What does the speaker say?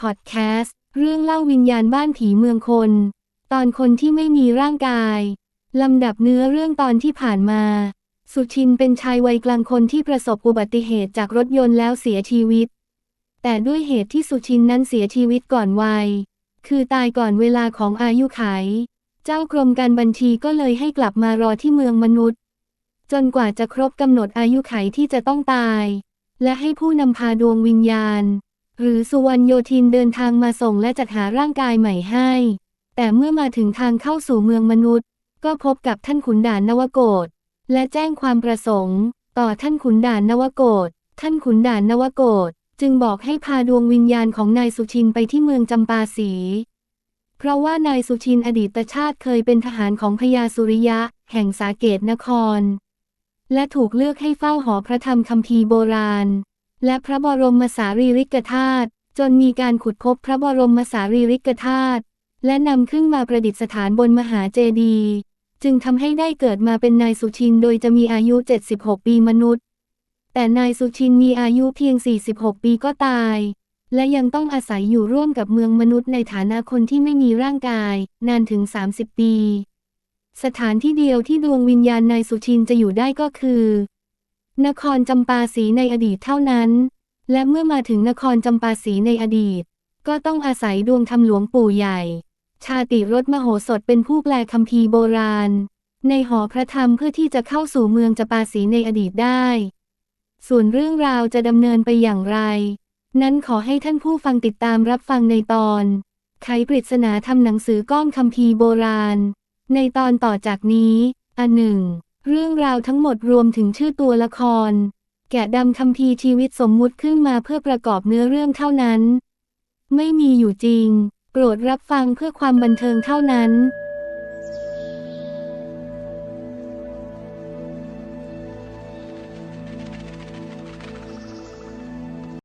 พอดแคสต์ เรื่องเล่าวิญญาณบ้านผีเมืองคน ตอนคนที่ไม่มีร่างกาย ลำดับเนื้อเรื่องตอนที่ผ่านมา สุชินเป็นชายวัยกลางคนที่ประสบอุบัติเหตุจากรถยนต์แล้วเสียชีวิต แต่ด้วยเหตุที่สุชินนั้นเสียชีวิตก่อนวัย คือตายก่อนเวลาของอายุไข เจ้ากรมการบัญชีก็เลยให้กลับมารอที่เมืองมนุษย์ จนกว่าจะครบกำหนดอายุไขที่จะต้องตาย และให้ผู้นำพาดวงวิญญาณ หรือสุวรรณโยธินเดินทางมาส่งและจัดหาร่างกายใหม่ให้ แต่เมื่อมาถึงทางเข้าสู่เมืองมนุษย์ ก็พบกับท่านขุนด่านนวโกฏและแจ้งความประสงค์ ต่อท่านขุนด่านนวโกฏท่านขุนด่านนวโกฏจึงบอกให้พาดวงวิญญาณของนายสุชินไปที่เมืองจำปาสี เพราะว่านายสุชินอดีตชาติเคยเป็นทหารของพญาสุริยะ แห่งสาเกตนคร และถูกเลือกให้เฝ้าหอพระธรรมคัมภีร์โบราณ และพระบรมสารีริกธาตุจนมีการขุดพบพระบรมสารีริกธาตุและนำขึ้นมาประดิษฐานบนมหาเจดีย์จึงทำให้ได้เกิดมาเป็นนายสุชินโดยจะมีอายุ 76 ปีมนุษย์ แต่นายสุชินมีอายุเพียง 46 ปีก็ตาย และยังต้องอาศัยอยู่ร่วมกับเมืองมนุษย์ในฐานะคนที่ไม่มีร่างกาย นานถึง 30 ปี สถานที่เดียวที่ดวงวิญญาณนายสุชินจะอยู่ได้ก็คือ นครจำปาสีในอดีตเท่านั้น และเมื่อมาถึงนครจำปาสีในอดีต ก็ต้องอาศัยดวงธรรมหลวงปู่ใหญ่ ชาติรถมโหสถเป็นผู้แปลคัมภีร์โบราณ ในหอพระธรรมเพื่อที่จะเข้าสู่เมืองจำปาสีในอดีตได้ ส่วนเรื่องราวจะดำเนินไปอย่างไร นั้นขอให้ท่านผู้ฟังติดตามรับฟังในตอน ไขปริศนาทำหนังสือก้อมคัมภีร์โบราณ ในตอนต่อจากนี้ อันหนึ่ง เรื่องราวทั้งหมดรวมถึงชื่อตัวละคร แกะดำคัมภีร์ชีวิตสมมุติขึ้นมาเพื่อประกอบเนื้อเรื่องเท่านั้น ไม่มีอยู่จริง โปรดรับฟังเพื่อความบันเทิงเท่านั้น